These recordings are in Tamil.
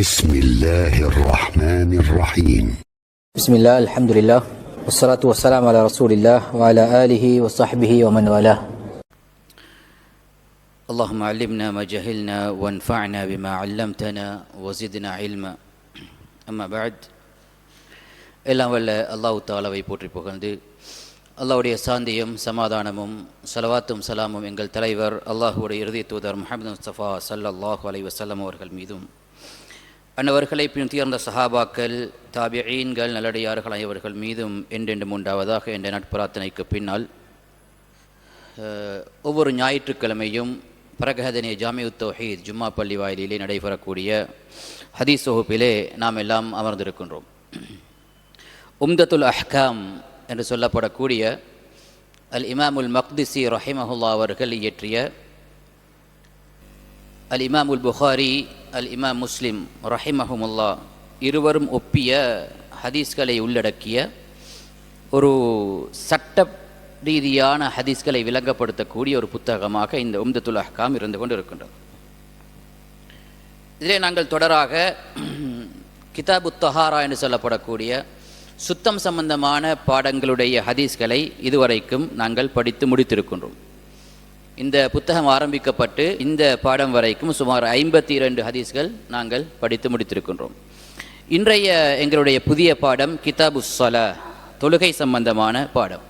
بسم الله الرحمن الرحيم بسم الله الحمد لله والصلاة والسلام على رسول الله وعلى آله وصحبه ومن والاه اللهم علمنا ما جهلنا وانفعنا بما علمتنا وزدنا علما أما بعد எல்லாம் வல்ல அல்லாஹ் தாலாவை போற்றி புகழ்ந்து அல்லாஹ்வுடைய சாந்தியும் சமாதானமும் சலவாத்தும் சலாமும் எங்கள் தலைவர் அல்லாஹுடைய இறுதி தூதர் முஹம்மது முஸ்தபா ஸல்லல்லாஹு அலைஹி வஸல்லம் அவர்கள் மீதும் அன்னவர்களை பின்தீர்ந்த சஹாபாக்கள் தாபியீன்கள் நல்லடியார்கள் அனைவர்கள் மீதும் என்றென்றும் உண்டாவதாக என்ற நட்பிரார்த்தனைக்கு பின்னால் ஒவ்வொரு ஞாயிற்றுக்கிழமையும் பிரகதனே ஜாமியுத் உத்தோஹீத் ஜும்மா பள்ளி வாயிலிலே நடைபெறக்கூடிய ஹதீஸ் தொகுப்பிலே நாம் எல்லாம் அமர்ந்திருக்கின்றோம். உம்தத்துல் அஹ்காம் என்று சொல்லப்படக்கூடிய அல் இமாமுல் மக்திசி ரஹிமஹுல்லா அவர்கள் இயற்றிய அல் இமாமுல் புகாரி அல் இமாம் முஸ்லிம் ரஹிமஹமுல்லா இருவரும் ஒப்பிய ஹதீஸ்களை உள்ளடக்கிய ஒரு சட்ட ரீதியான ஹதீஸ்களை விளங்கப்படுத்தக்கூடிய ஒரு புத்தகமாக இந்த உம்தத்துல் அஹ்காம் இருந்து கொண்டு இருக்கின்றது இதிலே நாங்கள் தொடராக கிதாபு தஹாரா என்று சொல்லப்படக்கூடிய சுத்தம் சம்பந்தமான பாடங்களுடைய ஹதீஸ்களை இதுவரைக்கும் நாங்கள் படித்து முடித்திருக்கின்றோம். இந்த புத்தகம் ஆரம்பிக்கப்பட்டு இந்த பாடம் வரைக்கும் சுமார் ஐம்பத்தி இரண்டு ஹதீஸ்கள் நாங்கள் படித்து முடித்திருக்கின்றோம். இன்றைய எங்களுடைய புதிய பாடம் கிதாபு ஸலா தொழுகை சம்பந்தமான பாடம்.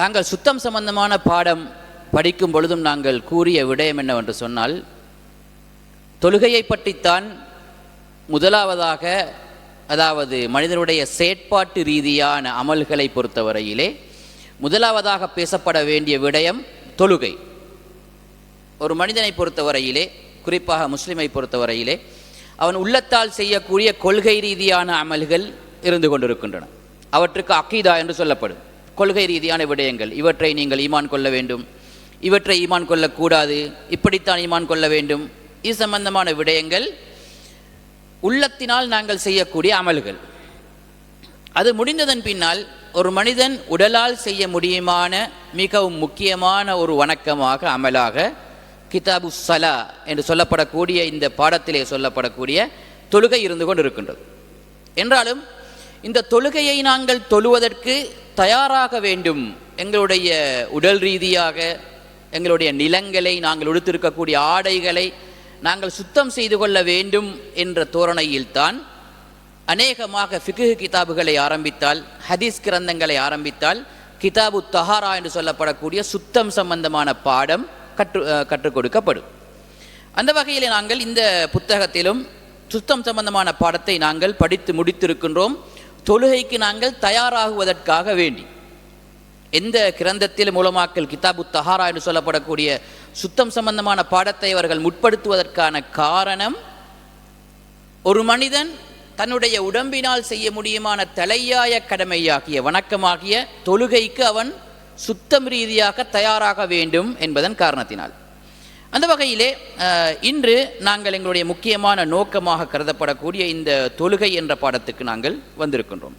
நாங்கள் சுத்தம் சம்பந்தமான பாடம் படிக்கும் பொழுதும் நாங்கள் கூறிய விடயம் என்னவென்று சொன்னால் தொழுகையை பற்றித்தான் முதலாவதாக அதாவது மனிதனுடைய செயற்பாட்டு ரீதியான அமல்களை பொறுத்தவரையிலே முதலாவதாக பேசப்பட வேண்டிய விடயம் தொழுகை. ஒரு மனிதனை பொறுத்தவரையிலே குறிப்பாக முஸ்லிமை பொறுத்தவரையிலே அவன் உள்ளத்தால் செய்யக்கூடிய கொள்கை ரீதியான அமல்கள் இருந்து கொண்டிருக்கின்றன. அவற்றுக்கு அக்கீதா என்று சொல்லப்படும். கொள்கை ரீதியான விடயங்கள். இவற்றை நீங்கள் ஈமான் கொள்ள வேண்டும். இவற்றை ஈமான் கொள்ளக்கூடாது. இப்படித்தான் ஈமான் கொள்ள வேண்டும். இது சம்பந்தமான விடயங்கள். உள்ளத்தினால் நாங்கள் செய்யக்கூடிய அமல்கள். அது முடிந்ததன் பின்னால் ஒரு மனிதன் உடலால் செய்ய முடியுமான மிகவும் முக்கியமான ஒரு வணக்கமாக அமலாக கிதாபு சலா என்று சொல்லப்படக்கூடிய இந்த பாடத்திலே சொல்லப்படக்கூடிய தொழுகை இருந்து கொண்டு இருக்கின்றது என்றாலும் இந்த தொழுகையை நாங்கள் தொழுவதற்கு தயாராக வேண்டும். எங்களுடைய உடல் ரீதியாக எங்களுடைய நிலங்களை நாங்கள் உடுத்திருக்கக்கூடிய ஆடைகளை நாங்கள் சுத்தம் செய்து கொள்ள வேண்டும் என்ற தோரணையில்தான் அநேகமாக ஃபிகு கிதாபுகளை ஆரம்பித்தால் ஹதீஸ் கிரந்தங்களை ஆரம்பித்தால் கிதாபு தஹாரா என்று சொல்லப்படக்கூடிய சுத்தம் சம்பந்தமான பாடம் கற்று கற்றுக் கொடுக்கப்படும். அந்த வகையில் நாங்கள் இந்த புத்தகத்திலும் சுத்தம் சம்பந்தமான பாடத்தை நாங்கள் படித்து முடித்திருக்கின்றோம். தொழுகைக்கு நாங்கள் தயாராகுவதற்காக வேண்டி. எந்த கிரந்தத்தில் மூலமாக்கல் கிதாபு தஹாரா என்று சொல்லப்படக்கூடிய சுத்தம் சம்பந்தமான பாடத்தை அவர்கள் முற்படுத்துவதற்கான காரணம் ஒரு மனிதன் தன்னுடைய உடம்பினால் செய்ய முடியுமான தலையாய கடமையாகிய வணக்கமாகிய தொழுகைக்கு அவன் சுத்தம் ரீதியாக தயாராக வேண்டும் என்பதன் காரணத்தினால். அந்த வகையிலே இன்று நாங்கள் எங்களுடைய முக்கியமான நோக்கமாக கருதப்படக்கூடிய இந்த தொழுகை என்ற பாடத்துக்கு நாங்கள் வந்திருக்கின்றோம்.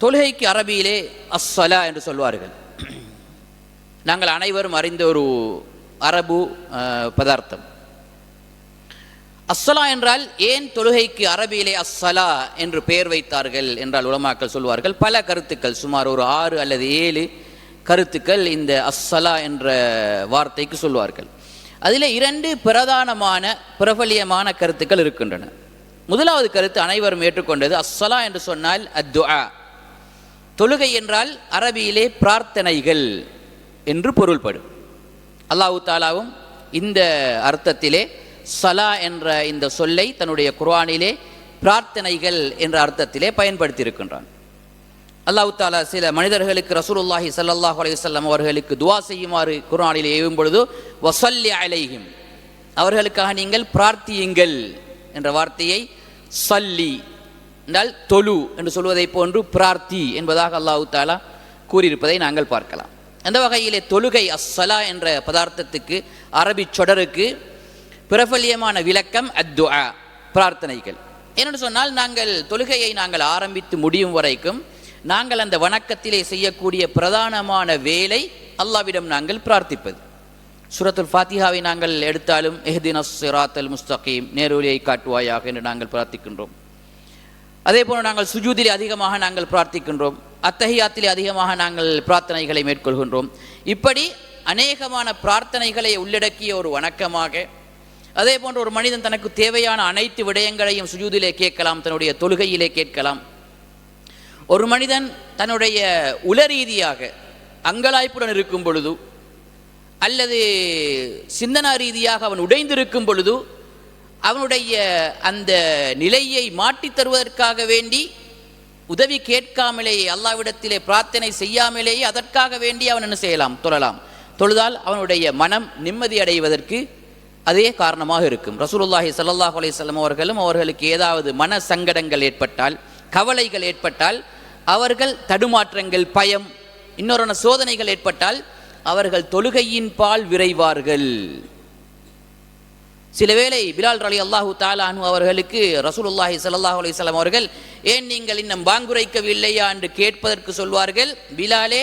தொழுகைக்கு அரபியிலே அஸ்ஸலா என்று சொல்வார்கள். நாங்கள் அனைவரும் அறிந்த ஒரு அரபு பதார்த்தம். அஸ்ஸலா என்றால் ஏன் தொழுகைக்கு அரபியிலே அஸ்ஸலா என்று பெயர் வைத்தார்கள் என்றால் உலமாக்கள் சொல்வார்கள். பல கருத்துக்கள் சுமார் ஒரு ஆறு அல்லது ஏழு கருத்துக்கள் இந்த அஸ்ஸலா என்ற வார்த்தைக்கு சொல்வார்கள். அதில் இரண்டு பிரதானமான பிரபலியமான கருத்துக்கள் இருக்கின்றன. முதலாவது கருத்து அனைவரும் ஏற்றுக்கொண்டது அஸ்ஸலா என்று சொன்னால் அத்துஆ. தொழுகை என்றால் அரபியிலே பிரார்த்தனைகள் என்று பொருள்படும். அல்லாஹு தாலாவும் இந்த அர்த்தத்திலே சலா என்ற இந்த சொல்லை தன்னுடைய குர்ஆனிலே பிரார்த்தனைகள் என்ற அர்த்தத்திலே பயன்படுத்தியிருக்கின்றான். அல்லாஹு தாலா சில மனிதர்களுக்கு ரசூலுல்லாஹி ஸல்லல்லாஹு அலையுசல்லம் அவர்களுக்கு துவா செய்யுமாறு குர்ஆனிலே ஏவும் பொழுது வசல்லி அலைஹிம் அவர்களுக்காக நீங்கள் பிரார்த்தியுங்கள் என்ற வார்த்தையை சல்லி என்றால் தொழு என்று சொல்வதை போன்று பிரார்த்தி என்பதாக அல்லாஹு தாலா கூறியிருப்பதை நாங்கள் பார்க்கலாம். அந்த வகையிலே தொழுகை அஸ்ஸலா என்ற பதார்த்தத்துக்கு அரபி சொடருக்கு பிரபல்யமான விளக்கம் அத்துஆ பிரார்த்தனைகள். என்னென்னு சொன்னால் நாங்கள் தொழுகையை நாங்கள் ஆரம்பித்து முடியும் வரைக்கும் நாங்கள் அந்த வணக்கத்திலே செய்யக்கூடிய பிரதானமான வேலை அல்லாவிடம் நாங்கள் பிரார்த்திப்பது. சுரத்துல் ஃபாத்திஹாவை நாங்கள் எடுத்தாலும் எஹ்தின் சிராத்தல் முஸ்தகீம் நேருலியை காட்டுவாயாக என்று நாங்கள் பிரார்த்திக்கின்றோம். அதே போல நாங்கள் சுஜூதிலே அதிகமாக நாங்கள் பிரார்த்திக்கின்றோம். அத்தஹியாத்திலே அதிகமாக நாங்கள் பிரார்த்தனைகளை மேற்கொள்கின்றோம். இப்படி அநேகமான பிரார்த்தனைகளை உள்ளடக்கிய ஒரு வணக்கமாக அதே போன்ற ஒரு மனிதன் தனக்கு தேவையான அனைத்து விடயங்களையும் சுஜூதிலே கேட்கலாம் தன்னுடைய தொழுகையிலே கேட்கலாம். ஒரு மனிதன் தன்னுடைய உளரீதியாக அங்கலாய்ப்புடன் இருக்கும் பொழுது அல்லது சிந்தனா ரீதியாக அவன் உடைந்திருக்கும் பொழுது அவனுடைய அந்த நிலையை மாற்றித் தருவதற்காக வேண்டி உதவி கேட்காமலேயே அல்லாவிடத்திலே பிரார்த்தனை செய்யாமலேயே அதற்காக வேண்டி அவன் என்ன செய்யலாம் தொழலாம். தொழுதால் அவனுடைய மனம் நிம்மதி அடைவதற்கு அதே காரணமாக இருக்கும். ரசூலுல்லாஹி சல்லாஹ் அலையம் அவர்களும் அவர்களுக்கு ஏதாவது மன சங்கடங்கள் ஏற்பட்டால் கவலைகள் ஏற்பட்டால் அவர்கள் தடுமாற்றங்கள் பயம் இன்னொரு சோதனைகள் ஏற்பட்டால் அவர்கள் தொழுகையின் பால் விரைவார்கள். சில வேளை பிலால் ரலி அல்லாஹு தாலானு அவர்களுக்கு ரசூலுல்லாஹி ஸல்லல்லாஹு அலைஹி அவர்கள் ஏன் நீங்கள் இன்னும் பாங்குரைக்கவில்லையா என்று கேட்பதற்கு சொல்வார்கள் பிலாலே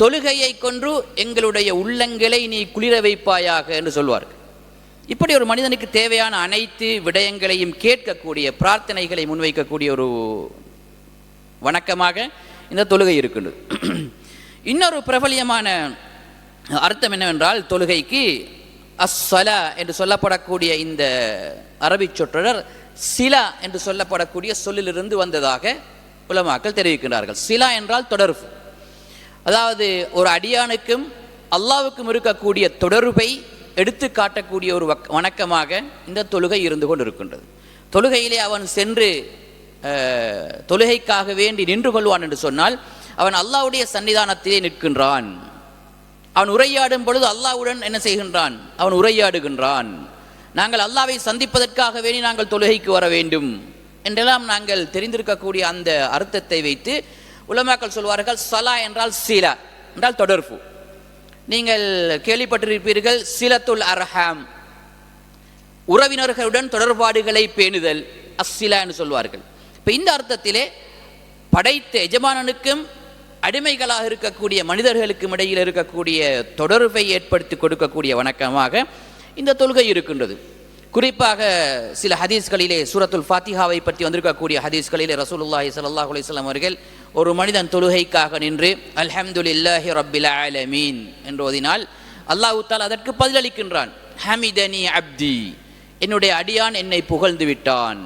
தொழுகையை கொன்று எங்களுடைய உள்ளங்களை நீ குளிர வைப்பாயாக என்று சொல்வார்கள். இப்படி ஒரு மனிதனுக்கு தேவையான அனைத்து விடயங்களையும் கேட்கக்கூடிய பிரார்த்தனைகளை முன்வைக்கக்கூடிய ஒரு வணக்கமாக இந்த தொழுகை இருக்கின்றது. இன்னொரு பிரபலியமான அர்த்தம் என்னவென்றால் தொழுகைக்கு அஸ்ஸலா என்று சொல்லப்படக்கூடிய இந்த அரபிச் சொற்றொடர் சிலா என்று சொல்லப்படக்கூடிய சொல்லிலிருந்து வந்ததாக உலமாக்கள் தெரிவிக்கின்றார்கள். சிலா என்றால் தொடர்பு. அதாவது ஒரு அடியானுக்கும் அல்லாவுக்கும் இருக்கக்கூடிய தொடர்பை எடுத்து காட்டக்கூடிய ஒரு வக்- வணக்கமாக இந்த தொழுகை இருந்து கொண்டு இருக்கின்றது தொழுகையிலே அவன் சென்று தொழுகைக்காக வேண்டி நின்று கொள்வான் என்று சொன்னால் அவன் அல்லாவுடைய சன்னிதானத்திலே நிற்கின்றான். அவன் உரையாடும் பொழுது அல்லாஹ்வுடன் என்ன செய்கின்றான்? அவன் உரையாடுகின்றான். நாங்கள் அல்லாவை சந்திப்பதற்காக வேண்டி நாங்கள் தொழுகைக்கு வர வேண்டும். என்றெல்லாம் நாங்கள் தெரிந்திருக்கக்கூடிய அந்த அர்த்தத்தை வைத்து உலமாக்கள் சொல்வார்கள் சலா என்றால் சீலா என்றால் தொடர்பு. நீங்கள் கேள்விப்பட்டிருப்பீர்கள் சிலத்துல் அர்ஹாம். உறவினர்களுடன் தொடர்பாடுகளை பேணுதல் அஸ்ஸிலா என்று சொல்வார்கள். இப்போ இந்த அர்த்தத்திலே படைத்த எஜமானனுக்கும் அடிமைகளாக இருக்கக்கூடிய மனிதர்களுக்கும் இடையில் இருக்கக்கூடிய தொடர்பை ஏற்படுத்தி கொடுக்கக்கூடிய வணக்கமாக இந்த தொழுகை இருக்கின்றது. குறிப்பாக சில ஹதீஸ்களிலே சூரத்துல் ஃபாத்திஹாவை பற்றி வந்திருக்கக்கூடிய ஹதீஸ்களிலே ரசூலுல்லாஹி சல்லாஹ் அலிஸ்லாம் அவர்கள் ஒரு மனிதன் தொழுகைக்காக நின்று அல்ஹம்துலில்லாஹி ரப்பில் ஆலமீன் என்று ஓதினால் அல்லாஹ் தால் அதற்கு பதிலளிக்கின்றான் ஹமிதனி அப்தி என்னுடைய அடியான் என்னை புகழ்ந்து விட்டான்.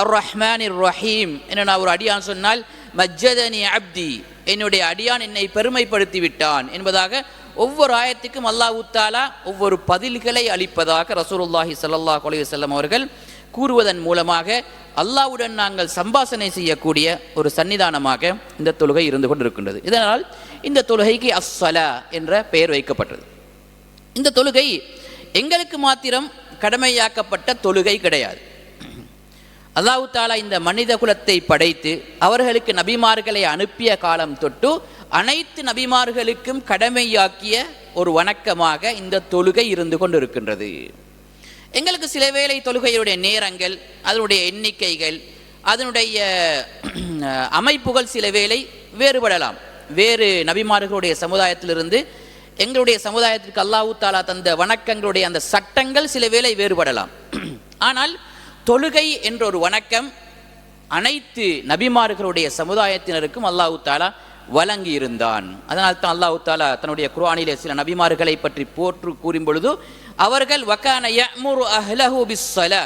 அர் ரஹ்மான் இர் ரஹீம் என்ன நான் ஒரு அடியான் சொன்னால் மஜ்ஜதனி அப்தி என்னுடைய அடியான் என்னை பெருமைப்படுத்தி விட்டான் என்பதாக ஒவ்வொரு ஆயத்துக்கும் அல்லாஹ் தாலா ஒவ்வொரு பதில்களை அளிப்பதாக ரசூலுல்லாஹி சல்லாஹ் அலைஹி வஸல்லம் அவர்கள் கூறுவதன் மூலமாக அல்லாஹ்வுடன் நாங்கள் சம்பாசனை செய்யக்கூடிய ஒரு சன்னிதானமாக இந்த தொழுகை இருந்து கொண்டிருக்கின்றது. இதனால் இந்த தொழுகைக்கு அஸ்ஸலா என்ற பெயர் வைக்கப்பட்டது. இந்த தொழுகை எங்களுக்கு மாத்திரம் கடமையாக்கப்பட்ட தொழுகை கிடையாது. அல்லாஹு தாலா இந்த மனித குலத்தை படைத்து அவர்களுக்கு நபிமார்களை அனுப்பிய காலம் தொட்டு அனைத்து நபிமார்களுக்கும் கடமையாக்கிய ஒரு வணக்கமாக இந்த தொழுகை இருந்து கொண்டிருக்கின்றது. எங்களுக்கு சில வேளை தொழுகையுடைய நேரங்கள் அதனுடைய எண்ணிக்கைகள் அதனுடைய அமைப்புகள் சில வேளை வேறுபடலாம். வேறு நபிமார்களுடைய சமுதாயத்திலிருந்து எங்களுடைய சமுதாயத்திற்கு அல்லாஹூ தாலா தந்த வணக்கங்களுடைய அந்த சட்டங்கள் சில வேளை வேறுபடலாம். ஆனால் தொழுகை என்ற ஒரு வணக்கம் அனைத்து நபிமார்களுடைய சமுதாயத்தினருக்கும் அல்லாஹ் தாலா வழங்கி இருந்தான் அதனால் தான் அல்லாஹு தாலா தன்னுடைய குர்ஆனிலே சில நபிமார்களை பற்றி போற்று கூறும் பொழுது அவர்கள் வக்கான யமுரு அஹ்லஹு பிஸ்ஸலா.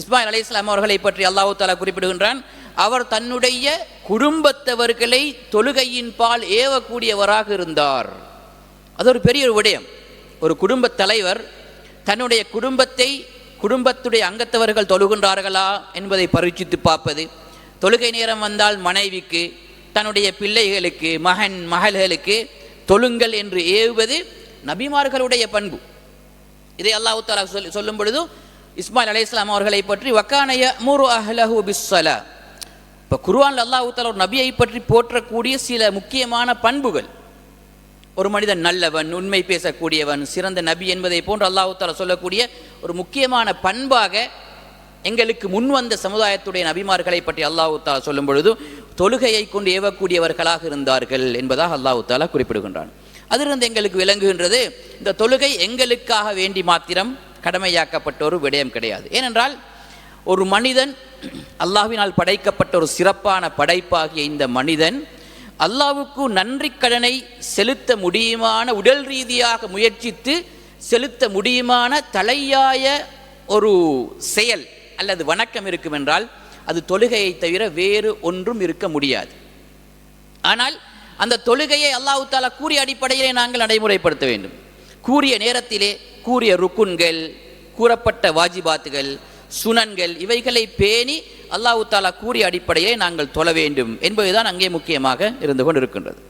இஸ்மாயில் அலைஹிஸ்ஸலாம் அவர்களை பற்றி அல்லாஹு தாலா குறிப்பிடுகின்றான் அவர் தன்னுடைய குடும்பத்தவர்களை தொழுகையின் பால் ஏவக்கூடியவராக இருந்தார். அது ஒரு பெரிய ஒரு விடயம். ஒரு குடும்பத் தலைவர் தன்னுடைய குடும்பத்தை குடும்பத்துடைய அங்கத்தவர்கள் தொழுகின்றார்களா என்பதை பரீட்சித்து பார்ப்பது தொழுகை நேரம் வந்தால் மனைவிக்கு தன்னுடைய பிள்ளைகளுக்கு மகன் மகள்களுக்கு தொழுங்கள் என்று ஏவுவது நபிமார்களுடைய பண்பு. இதை அல்லாஹு தாலா சொல்லி சொல்லும் பொழுது இஸ்மாயில் அலைஹிஸ்ஸலாம் அவர்களை பற்றி வக்கானய மூரு அஹ்லஹு பிஸ்ஸலா. இப்போ குர்வான் அல்லாஹு தாலா ஒரு நபியை பற்றி போற்றக்கூடிய சில முக்கியமான பண்புகள். ஒரு மனிதன் நல்லவன் உண்மை பேசக்கூடியவன் சிறந்த நபி என்பதை போன்று அல்லாஹு தாலா சொல்லக்கூடிய ஒரு முக்கியமான பண்பாக எங்களுக்கு முன் வந்த சமுதாயத்துடைய நபிமார்களை பற்றி அல்லாஹு தாலா சொல்லும் பொழுது தொழுகையை கொண்டு ஏவக்கூடியவர்களாக இருந்தார்கள் என்பதாக அல்லாஹு தாலா குறிப்பிடுகின்றான். அதிலிருந்து எங்களுக்கு விளங்குகின்றது இந்த தொழுகை எங்களுக்காக வேண்டி மாத்திரம் கடமையாக்கப்பட்ட ஒரு விடயம் கிடையாது. ஏனென்றால் ஒரு மனிதன் அல்லாஹ்வினால் படைக்கப்பட்ட ஒரு சிறப்பான படைப்பாகிய இந்த மனிதன் அல்லாவுக்கு நன்றி கடனை செலுத்த முடியுமான உடல் ரீதியாக முயற்சித்து செலுத்த முடியுமான தலையாய ஒரு செயல் அல்லது வணக்கம் இருக்கும் என்றால் அது தொழுகையை தவிர வேறு ஒன்றும் இருக்க முடியாது. ஆனால் அந்த தொழுகையை அல்லாஹு தாலா கூறிய அடிப்படையிலே நாங்கள் நடைமுறைப்படுத்த வேண்டும். கூறிய நேரத்திலே கூறிய ருக்குன்கள் கூறப்பட்ட வாஜிபாத்துகள் சுனன்கள் இவைகளை பேணி அல்லாஹு தாலா கூறிய அடிப்படையை நாங்கள் தொழ வேண்டும் என்பதுதான் அங்கே முக்கியமாக இருந்து கொண்டிருக்கின்றது.